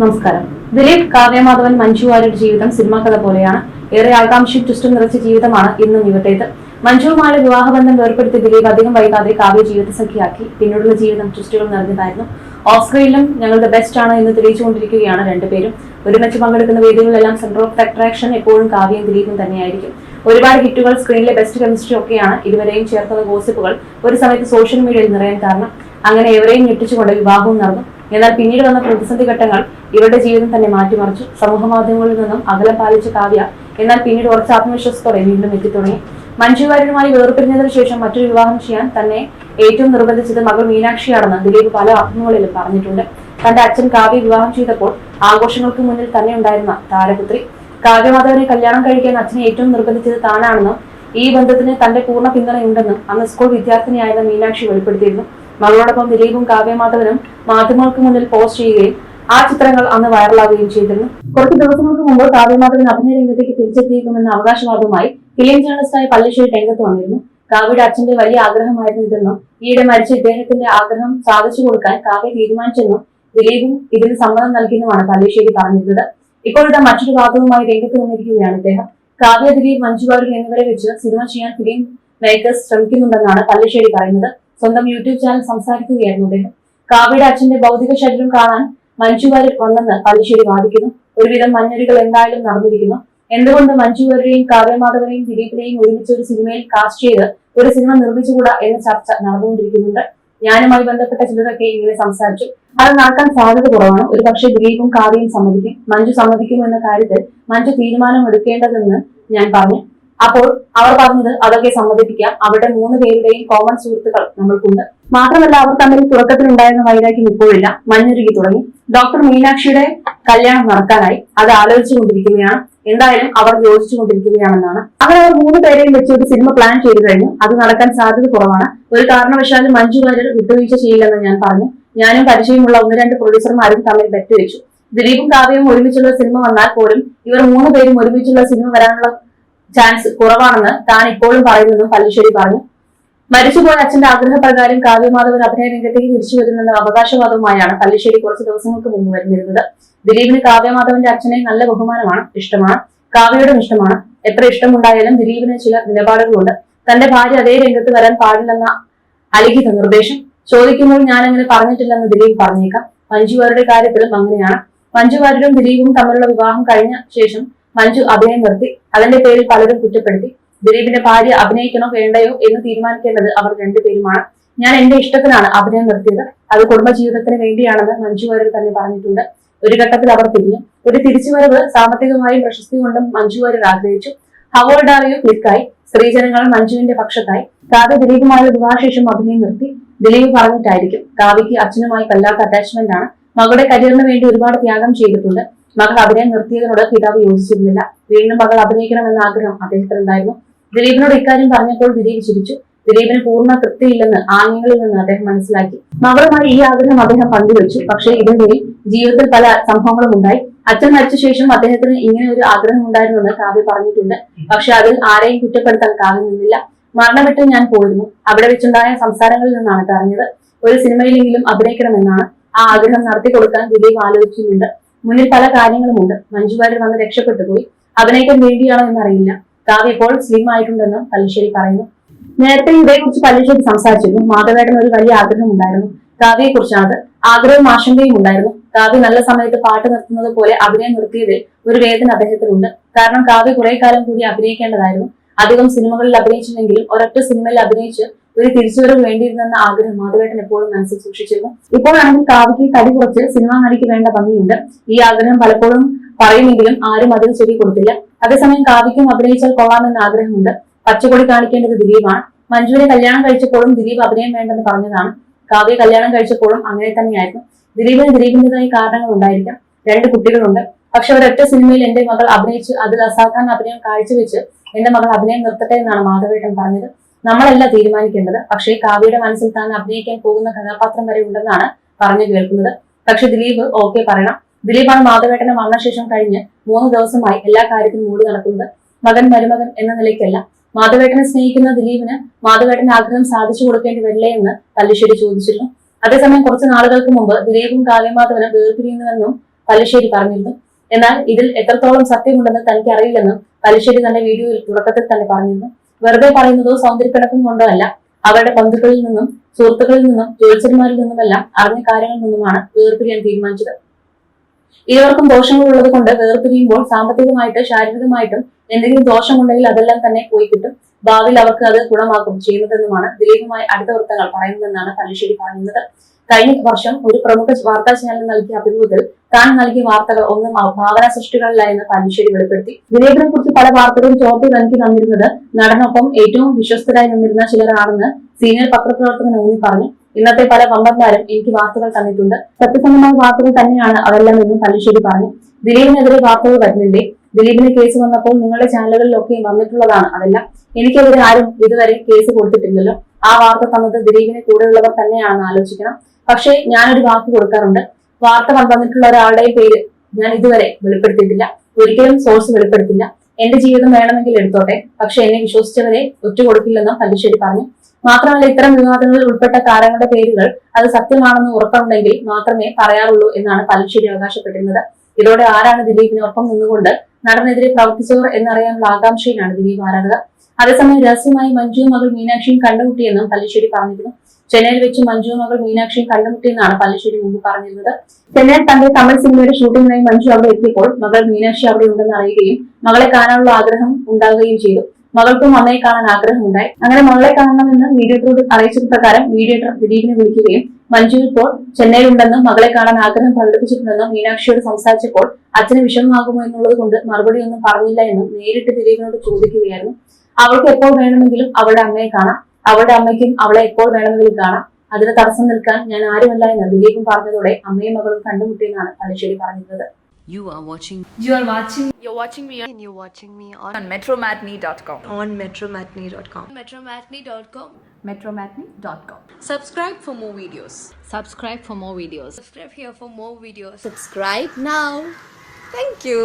നമസ്കാരം. ദിലീപ് കാവ്യമാധവൻ മഞ്ജു വാര്യരുടെ ജീവിതം സിനിമാ കഥ പോലെയാണ്. ഏറെ ആകാംക്ഷയും ട്വിസ്റ്റും നിറച്ച ജീവിതമാണ് ഇന്നും ഇവിടേത്. മഞ്ജുവുമായുള്ള വിവാഹബന്ധം വേർപ്പെടുത്തി ദിലീപ് അധികം വൈകാതെ കാവ്യ ജീവിത സഖിയാക്കി പിന്നീടുള്ള ജീവിതം ട്വിസ്റ്റുകൾ നിറഞ്ഞതായിരുന്നു. ഓഫ് സ്ക്രീനിലും ഞങ്ങളുടെ ബെസ്റ്റ് ആണ് എന്ന് തെളിയിച്ചുകൊണ്ടിരിക്കുകയാണ് രണ്ടുപേരും. ഒരുമിച്ച് പങ്കെടുക്കുന്ന വേദികളിലെല്ലാം സെന്റർ ഓഫ് അട്രാക്ഷൻ എപ്പോഴും കാവ്യയും ദിലീപും തന്നെയായിരിക്കും. ഒരുപാട് ഹിറ്റുകൾ സ്ക്രീനിലെ ബെസ്റ്റ് കെമിസ്ട്രി ഒക്കെയാണ് ഇരുവരെയും ചേർത്തുള്ള ഗോസിപ്പുകൾ ഒരു സമയത്ത് സോഷ്യൽ മീഡിയയിൽ നിറയാൻ കാരണം. അങ്ങനെ എവരെയും ഞെട്ടിച്ചുകൊണ്ട് വിവാഹവും നടന്നു. എന്നാൽ പിന്നീട് വന്ന പ്രതിസന്ധി ഘട്ടങ്ങൾ ഇവരുടെ ജീവിതം തന്നെ മാറ്റിമറിച്ചു. സമൂഹ മാധ്യമങ്ങളിൽ നിന്നും അകലം പാലിച്ച കാവ്യ എന്നാൽ പിന്നീട് ഉറച്ച ആത്മവിശ്വാസത്തോടെ വീണ്ടും എത്തിത്തുടങ്ങി. മഞ്ജു വാര്യരുമായി വേർപിരിഞ്ഞതിനു ശേഷം മറ്റൊരു വിവാഹം ചെയ്യാൻ തന്നെ ഏറ്റവും നിർബന്ധിച്ചത് മകൾ മീനാക്ഷിയാണെന്ന് ദിലീപ് പല അഭിമുഖങ്ങളിലും പറഞ്ഞിട്ടുണ്ട്. തന്റെ അച്ഛൻ കാവ്യ വിവാഹം ചെയ്തപ്പോൾ ആഘോഷങ്ങൾക്ക് മുന്നിൽ തന്നെ ഉണ്ടായിരുന്ന താരപുത്രി. കാവ്യമാധവനെ കല്യാണം കഴിക്കാൻ അച്ഛനെ ഏറ്റവും നിർബന്ധിച്ചത് താനാണെന്നും ഈ ബന്ധത്തിന് തന്റെ പൂർണ പിന്തുണയുണ്ടെന്നും അന്ന് സ്കൂൾ വിദ്യാർത്ഥിനിയായിരുന്ന മീനാക്ഷി വെളിപ്പെടുത്തിയിരുന്നു. മകളോടൊപ്പം ദിലീപും കാവ്യമാധവനും മാധ്യമങ്ങൾക്ക് മുന്നിൽ പോസ്റ്റ് ചെയ്യുകയും ആ ചിത്രങ്ങൾ അന്ന് വൈറലാവുകയും ചെയ്തിരുന്നു. കുറച്ച് ദിവസങ്ങൾക്ക് മുമ്പ് കാവ്യമാധവൻ അഭിനയ രംഗത്തേക്ക് തിരിച്ചെത്തിയേക്കുമെന്ന അവകാശവാദവുമായി ഫിലിം ജേണലിസ്റ്റായി പള്ളിശ്ശേരി രംഗത്ത് വന്നിരുന്നു. കാവ്യയുടെ അച്ഛന്റെ വലിയ ആഗ്രഹമായിരുന്നു ഇതെന്നും ഈയിടെ മരിച്ച ഇദ്ദേഹത്തിന്റെ ആഗ്രഹം സാധിച്ചു കൊടുക്കാൻ കാവ്യ തീരുമാനിച്ചെന്നും ദിലീപും ഇതിന് സമ്മതം നൽകിയെന്നുമാണ് പള്ളിശ്ശേരി പറഞ്ഞിരുന്നത്. ഇപ്പോഴത്തെ മറ്റൊരു വാദവുമായി രംഗത്ത് വന്നിരിക്കുകയാണ് ഇദ്ദേഹം. കാവ്യ ദിലീപ് മഞ്ജു എന്നിവരെ വെച്ച് സിനിമ ചെയ്യാൻ ഫിലിം മേക്കേഴ്സ് ശ്രമിക്കുന്നുണ്ടെന്നാണ് പള്ളിശ്ശേരി പറയുന്നത്. സ്വന്തം യൂട്യൂബ് ചാനൽ സംസാരിക്കുകയായിരുന്നു അദ്ദേഹം. കാവ്യയുടെ അച്ഛന്റെ ഭൗതിക ശരീരം കാണാൻ മഞ്ജു വാര്യർ വന്നെന്ന് പള്ളിശ്ശേരി വാദിക്കുന്നു. ഒരുവിധം മഞ്ഞരികൾ എന്തായാലും നടന്നിരിക്കുന്നു. എന്തുകൊണ്ട് മഞ്ജു വാര്യരെയും കാവ്യമാധവനെയും ദിലീപിനെയും ഒരുമിച്ച് ഒരു സിനിമയിൽ കാസ്റ്റ് ചെയ്ത് ഒരു സിനിമ നിർമ്മിച്ചുകൂടാ എന്ന ചർച്ച നടന്നുകൊണ്ടിരിക്കുന്നുണ്ട്. ഞാനുമായി ബന്ധപ്പെട്ട ചിലരൊക്കെ ഇങ്ങനെ സംസാരിച്ചു. അത് നടക്കാൻ സാധ്യത കുറവാണ്. ഒരു പക്ഷേ ദിലീപും കാവ്യയും സമ്മതിക്കും. മഞ്ജു സമ്മതിക്കും എന്ന കാര്യത്തിൽ മഞ്ജു തീരുമാനം എടുക്കേണ്ടതെന്ന് ഞാൻ പറഞ്ഞു. അപ്പോൾ അവർ പറഞ്ഞത് അതൊക്കെ സമ്മതിപ്പിക്കാം. അവരുടെ മൂന്ന് പേരുടെയും കോമൺ സുഹൃത്തുക്കൾ നമ്മൾക്കുണ്ട്. മാത്രമല്ല അവർ തമ്മിൽ തുടക്കത്തിലുണ്ടായിരുന്ന വൈരാഗ്യം ഇപ്പോഴില്ല. മഞ്ഞുരുകി തുടങ്ങി. ഡോക്ടർ മീനാക്ഷിയുടെ കല്യാണം നടക്കാനായി അത് ആലോചിച്ചുകൊണ്ടിരിക്കുകയാണ്. എന്തായാലും അവർ യോജിച്ചുകൊണ്ടിരിക്കുകയാണെന്നാണ്. അങ്ങനെ അവർ മൂന്ന് പേരെയും വെച്ച് ഒരു സിനിമ പ്ലാൻ ചെയ്തു കഴിഞ്ഞു. അത് നടക്കാൻ സാധ്യത കുറവാണ്. ഒരു കാരണവശാലും മഞ്ജു വാര്യർ വിട്ടുവീഴ്ച ചെയ്യില്ലെന്ന് ഞാൻ പറഞ്ഞു. ഞാനും പരിചയമുള്ള ഒന്ന് രണ്ട് പ്രൊഡ്യൂസർമാരും തമ്മിൽ ബെറ്റ് വെച്ചു ദിലീപും കാവ്യവും ഒരുമിച്ചുള്ള സിനിമ വന്നാൽ പോലും ഇവർ മൂന്ന് പേരും ഒരുമിച്ചുള്ള സിനിമ വരാനുള്ള ചാൻസ് കുറവാണെന്ന് താൻ ഇപ്പോഴും പറയുമെന്നും പല്ലിശ്ശേരി പറഞ്ഞു. മരിച്ചുപോയ അച്ഛന്റെ ആഗ്രഹപ്രകാരം കാവ്യമാധവൻ അഭിനയ രംഗത്തേക്ക് തിരിച്ചു വരുന്നെന്ന അവകാശവാദവുമായാണ് പല്ലിശ്ശേരി കുറച്ച് ദിവസങ്ങൾക്ക് മുമ്പ് വരുന്നിരുന്നത്. ദിലീപിന് കാവ്യമാധവന്റെ അച്ഛനെ നല്ല ബഹുമാനമാണ് ഇഷ്ടമാണ് കാവ്യയോടും ഇഷ്ടമാണ്. എത്ര ഇഷ്ടമുണ്ടായാലും ദിലീപിന് ചില നിലപാടുകളുണ്ട്. തന്റെ ഭാര്യ അതേ രംഗത്ത് വരാൻ പാടില്ലെന്ന അലിഖിത നിർദ്ദേശം. ചോദിക്കുമ്പോൾ ഞാൻ അങ്ങനെ പറഞ്ഞിട്ടില്ലെന്ന് ദിലീപ് പറഞ്ഞേക്കാം. മഞ്ജുവാരുടെ കാര്യത്തിലും അങ്ങനെയാണ്. മഞ്ജുവാരും ദിലീപും തമ്മിലുള്ള വിവാഹം കഴിഞ്ഞ ശേഷം മഞ്ജു അഭിനയം നിർത്തി. അതിന്റെ പേരിൽ പലരും കുറ്റപ്പെടുത്തി. ദിലീപിന്റെ ഭാര്യ അഭിനയിക്കണോ വേണ്ടയോ എന്ന് തീരുമാനിക്കേണ്ടത് അവർ രണ്ടുപേരുമാണ്. ഞാൻ എന്റെ ഇഷ്ടത്തിനാണ് അഭിനയം നിർത്തിയത്. അത് കുടുംബജീവിതത്തിന് വേണ്ടിയാണെന്ന് മഞ്ജു വാര്യർ തന്നെ പറഞ്ഞിട്ടുണ്ട്. ഒരു ഘട്ടത്തിൽ അവർ തിരിഞ്ഞു. ഒരു തിരിച്ചുവരവ് സാമ്പത്തികമായും പ്രശസ്തി കൊണ്ടും മഞ്ജു വാര്യർ ആഗ്രഹിച്ചു. ആറിയോ ക്ലിക്കായി സ്ത്രീജനങ്ങൾ മഞ്ജുവിന്റെ പക്ഷത്തായി. കാവ്യ ദിലീപുമായുള്ള വിവാഹശേഷം അഭിനയം നിർത്തി. ദിലീപ് പറഞ്ഞിട്ടായിരിക്കും. കാവ്യക്ക് അച്ഛനുമായി വല്ലാത്ത അറ്റാച്ച്മെന്റ് ആണ്. മകളുടെ കരിയറിന് വേണ്ടി ഒരുപാട് ത്യാഗം ചെയ്തിട്ടുണ്ട്. മകൾ അഭിനയം നിർത്തിയതിനോട് പിതാവ് യോജിച്ചിരുന്നില്ല. വീണ്ടും മകൾ അഭിനയിക്കണമെന്ന ആഗ്രഹം അദ്ദേഹത്തിനുണ്ടായിരുന്നു. ദിലീപിനോട് ഇക്കാര്യം പറഞ്ഞപ്പോൾ ദിലീപ് ചിരിച്ചു. ദിലീപിന് പൂർണ തൃപ്തിയില്ലെന്ന് ആംഗ്യങ്ങളിൽ നിന്ന് അദ്ദേഹം മനസ്സിലാക്കി. മകളുമായി ഈ ആഗ്രഹം അദ്ദേഹം പങ്കുവച്ചു. പക്ഷേ ഇതിനിടയിൽ ജീവിതത്തിൽ പല സംഭവങ്ങളും ഉണ്ടായി. അച്ഛൻ മരിച്ച ശേഷം അദ്ദേഹത്തിന് ഇങ്ങനെ ഒരു ആഗ്രഹം ഉണ്ടായിരുന്നെന്ന് കാവ്യ പറഞ്ഞിട്ടുണ്ട്. പക്ഷെ അതിൽ ആരെയും കുറ്റപ്പെടുത്താൻ കാവ്യ നിന്നില്ല. മരണമിട്ട് ഞാൻ പോയിരുന്നു. അവിടെ വെച്ചുണ്ടായ സംസാരങ്ങളിൽ നിന്നാണ് ഇത് അറിഞ്ഞത്. ഒരു സിനിമയിലെങ്കിലും അഭിനയിക്കണമെന്നാണ് ആ ആഗ്രഹം നടത്തി കൊടുക്കാൻ ദിലീപ് ആലോചിക്കുന്നുണ്ട്. മുന്നിൽ പല കാര്യങ്ങളുമുണ്ട്. മഞ്ജു വാര്യർ വന്ന് രക്ഷപ്പെട്ടു പോയി. അഭിനയിക്കാൻ വേണ്ടിയാണോ എന്നറിയില്ല. കാവ്യ ഇപ്പോൾ സ്ലിം ആയിട്ടുണ്ടെന്ന് പല്ലിശ്ശേരി പറയുന്നു. നേരത്തെ ഇതേക്കുറിച്ച് പല്ലിശ്ശേരി സംസാരിച്ചിരുന്നു. മാധവേട്ടന് ഒരു വലിയ ആഗ്രഹം ഉണ്ടായിരുന്നു കാവ്യയെ കുറിച്ചാണ് ആഗ്രഹവും ആശങ്കയും ഉണ്ടായിരുന്നു. കാവ്യ നല്ല സമയത്ത് പാട്ട് നിർത്തുന്നത് പോലെ അഭിനയം നിർത്തിയതിൽ ഒരു വേദന അദ്ദേഹത്തിനുണ്ട്. കാരണം കാവ്യ കുറെ കാലം കൂടി അഭിനയിക്കേണ്ടതായിരുന്നു. അധികം സിനിമകളിൽ അഭിനയിച്ചില്ലെങ്കിലും ഒരൊറ്റ സിനിമയിൽ അഭിനയിച്ച് ഒരു തിരിച്ചുവരവ് വേണ്ടിയിരുന്നെന്ന ആഗ്രഹം മാധവേട്ടൻ എപ്പോഴും മനസ്സിൽ സൂക്ഷിച്ചിരുന്നു. ഇപ്പോഴാണെങ്കിൽ കാവ്യയ്ക്ക് തടി കുറച്ച് സിനിമാ നടിക്ക് വേണ്ട ഭംഗിയുണ്ട്. ഈ ആഗ്രഹം പലപ്പോഴും പറയുമെങ്കിലും ആരും അതിൽ ചെവി കൊടുത്തില്ല. അതേസമയം കാവ്യയ്ക്കും അഭിനയിച്ചാൽ കൊള്ളാമെന്ന ആഗ്രഹമുണ്ട്. പച്ചക്കൊടി കാണിക്കേണ്ടത് ദിലീപാണ്. മഞ്ജുവിനെ കല്യാണം കഴിച്ചപ്പോഴും ദിലീപ് അഭിനയം വേണ്ടെന്ന് പറഞ്ഞതാണ്. കാവ്യ കല്യാണം കഴിച്ചപ്പോഴും അങ്ങനെ തന്നെയായിരുന്നു. ദിലീപിന് ദിലീപിന്റെതായ കാരണങ്ങൾ ഉണ്ടായിരിക്കാം. രണ്ട് കുട്ടികളുണ്ട്. പക്ഷെ ഒരൊറ്റ സിനിമയിൽ എന്റെ മകൾ അഭിനയിച്ച് അതിൽ അസാധാരണ അഭിനയം കാഴ്ചവെച്ച് എന്റെ മകൾ അഭിനയം നിർത്തട്ടെ എന്നാണ് മാധവേട്ടൻ പറഞ്ഞത്. നമ്മളല്ല തീരുമാനിക്കേണ്ടത്. പക്ഷേ കാവ്യയുടെ മനസ്സിൽ താൻ അഭിനയിക്കാൻ പോകുന്ന കഥാപാത്രം വരെ ഉണ്ടെന്നാണ് പറഞ്ഞു കേൾക്കുന്നത്. പക്ഷെ ദിലീപ് ഓക്കെ പറയണം. ദിലീപാണ് വന്ന മരണശേഷം കഴിഞ്ഞ് മൂന്ന് ദിവസമായി എല്ലാ കാര്യത്തിനും മൂടി നടക്കുന്നത്. മകൻ മരുമകൻ എന്ന നിലയ്ക്കല്ല. മാധവേട്ടനെ സ്നേഹിക്കുന്ന ദിലീപിന് മാധവേട്ടന്റെ ആഗ്രഹം സാധിച്ചു കൊടുക്കേണ്ടി വരില്ലേ എന്ന് പല്ലിശ്ശേരി ചോദിച്ചിരുന്നു. അതേസമയം കുറച്ച് നാളുകൾക്ക് മുമ്പ് ദിലീപും കാവ്യമാധവനും വേർപിരിയുന്നുവെന്നും പല്ലിശ്ശേരി പറഞ്ഞിരുന്നു. എന്നാൽ ഇതിൽ എത്രത്തോളം സത്യമുണ്ടെന്ന് തനിക്ക് അറിയില്ലെന്നും പല്ലിശ്ശേരി തന്റെ വീഡിയോയിൽ തുടക്കത്തിൽ തന്നെ പറഞ്ഞിരുന്നു. വെറുതെ പറയുന്നതോ സൗന്ദര്യപ്പിണക്കം കൊണ്ടോ അല്ല. അവരുടെ ബന്ധുക്കളിൽ നിന്നും സുഹൃത്തുക്കളിൽ നിന്നും ജ്യോത്സ്യന്മാരിൽ നിന്നുമെല്ലാം അറിഞ്ഞ കാര്യങ്ങളിൽ നിന്നുമാണ് വേർപിരിയാൻ തീരുമാനിച്ചത്. ഇരുവർക്കും ദോഷങ്ങൾ ഉള്ളത് കൊണ്ട് വേർപിരിയുമ്പോൾ സാമ്പത്തികമായിട്ട് ശാരീരികമായിട്ടും എന്തെങ്കിലും ദോഷമുണ്ടെങ്കിൽ അതെല്ലാം തന്നെ പോയി കിട്ടും. ഭാവിയിൽ അവർക്ക് അത് ഗുണമാക്കും ചെയ്യുന്നതെന്നുമാണ് ദിലീപുമായി അടുത്ത വൃത്തങ്ങൾ പറയുന്നതെന്നാണ് പല്ലിശ്ശേരി പറയുന്നത്. കഴിഞ്ഞ വർഷം ഒരു പ്രമുഖ വാർത്താ ചാനലിന് നൽകിയ അഭിമുഖത്തിൽ താൻ നൽകിയ വാർത്തകൾ ഒന്നും ഭാവന സൃഷ്ടികളില്ല എന്ന് പല്ലിശ്ശേരി വെളിപ്പെടുത്തി. ദിലീപിനെ കുറിച്ച് പല വാർത്തകളും ചോർത്തി നൽകി തന്നിരുന്നത് നടനൊപ്പം ഏറ്റവും വിശ്വസ്തരായി നിന്നിരുന്ന ചിലരാണെന്ന് സീനിയർ പത്രപ്രവർത്തകൻ ഊന്നി പറഞ്ഞു. ഇന്നത്തെ പല വമ്പന്മാരും എനിക്ക് വാർത്തകൾ തന്നിട്ടുണ്ട്. സത്യസന്ധമായ വാർത്തകൾ തന്നെയാണ് അതെല്ലാം എന്നും പല്ലിശ്ശേരി പറഞ്ഞു. ദിലീപിനെതിരെ വാർത്തകൾ വരുന്നില്ലേ? ദിലീപിന് കേസ് വന്നപ്പോൾ നിങ്ങളുടെ ചാനലുകളിലൊക്കെ വന്നിട്ടുള്ളതാണ് അതെല്ലാം. എനിക്കെതിരെ ആരും ഇതുവരെ കേസ് കൊടുത്തിട്ടില്ലല്ലോ. ആ വാർത്ത തന്നത് ദിലീപിനെ കൂടെയുള്ളവർ തന്നെയാണെന്ന് ആലോചിക്കണം. പക്ഷേ ഞാനൊരു വാക്ക് കൊടുക്കാറുണ്ട്. വാർത്ത വന്നിട്ടുള്ള ഒരാളുടെയും പേര് ഞാൻ ഇതുവരെ വെളിപ്പെടുത്തിയിട്ടില്ല. ഒരിക്കലും സോഴ്സ് വെളിപ്പെടുത്തില്ല. എന്റെ ജീവിതം വേണമെങ്കിൽ എടുത്തോട്ടെ. പക്ഷെ എന്നെ വിശ്വസിച്ചവരെ ഒറ്റ കൊടുക്കില്ലെന്ന് പല്ലിശ്ശേരി പറഞ്ഞു. മാത്രമല്ല ഇത്തരം വിവാദങ്ങളിൽ ഉൾപ്പെട്ട താരങ്ങളുടെ പേരുകൾ അത് സത്യമാണെന്ന് ഉറപ്പുണ്ടെങ്കിൽ മാത്രമേ പറയാറുള്ളൂ എന്നാണ് പല്ലിശ്ശേരി അവകാശപ്പെട്ടിരുന്നത്. ഇതോടെ ആരാണ് ദിലീപിനൊപ്പം നിന്നുകൊണ്ട് നടനെതിരെ പ്രവർത്തിച്ചവർ എന്നറിയാനുള്ള ആകാംക്ഷയിലാണ് ദിലീപ് ആരാധകർ. അതേസമയം രഹസ്യമായി മഞ്ജു മകൾ മീനാക്ഷിയും കണ്ടുമുട്ടിയെന്നും പല്ലിശ്ശേരി പറഞ്ഞിരുന്നു. ചെന്നൈയിൽ വെച്ച് മഞ്ജു മകൾ മീനാക്ഷിയും കണ്ടുമുട്ടിയെന്നാണ് പല്ലശ്ശേരി മുമ്പ് പറഞ്ഞിരുന്നത്. ചെന്നൈയിൽ തന്റെ തമിഴ് സിനിമയുടെ ഷൂട്ടിംഗിനായി മഞ്ജു അവിടെ എത്തിയപ്പോൾ മകൾ മീനാക്ഷി അവിടെ ഉണ്ടെന്ന് അറിയുകയും മകളെ കാണാനുള്ള ആഗ്രഹം ഉണ്ടാവുകയും ചെയ്തു. മകൾക്കും അമ്മയെ കാണാൻ ആഗ്രഹമുണ്ടായി. അങ്ങനെ മകളെ കാണണമെന്ന് മീഡിയേറ്ററോട് അറിയിച്ചത് പ്രകാരം മീഡിയേറ്റർ ദിലീപിനെ വിളിക്കുകയും മഞ്ജു ഇപ്പോൾ ചെന്നൈയിലുണ്ടെന്നും മകളെ കാണാൻ ആഗ്രഹം പ്രകടിപ്പിച്ചിട്ടുണ്ടെന്നും മീനാക്ഷിയോട് സംസാരിച്ചപ്പോൾ അച്ഛന് വിഷമമാകുമോ എന്നുള്ളത് കൊണ്ട് മറുപടിയൊന്നും പറഞ്ഞില്ല എന്നും നേരിട്ട് ദിലീപിനോട് ചോദിക്കുകയായിരുന്നു. അവൾക്ക് എപ്പോൾ വേണമെങ്കിലും അവളുടെ അമ്മയെ കാണാം. അവളുടെ അമ്മയ്ക്കും അവളെ എപ്പോൾ വേണമെങ്കിലും കാണാം അതിന് തടസ്സം നിൽക്കാൻ ഞാൻ ആരുമല്ല എന്ന് ദിലീപും പറഞ്ഞതോടെ അമ്മയും മകളും കണ്ടുമുട്ടിയെന്നാണ് തലശ്ശേരി പറഞ്ഞിരുന്നത് You are watching You are watching You're watching me and you're watching me on, on metromatney.com. on metromatney.com. Metromatney.com. Metromatney.com. Subscribe for more videos. subscribe for more videos. Subscribe here for more videos. subscribe now. Thank you.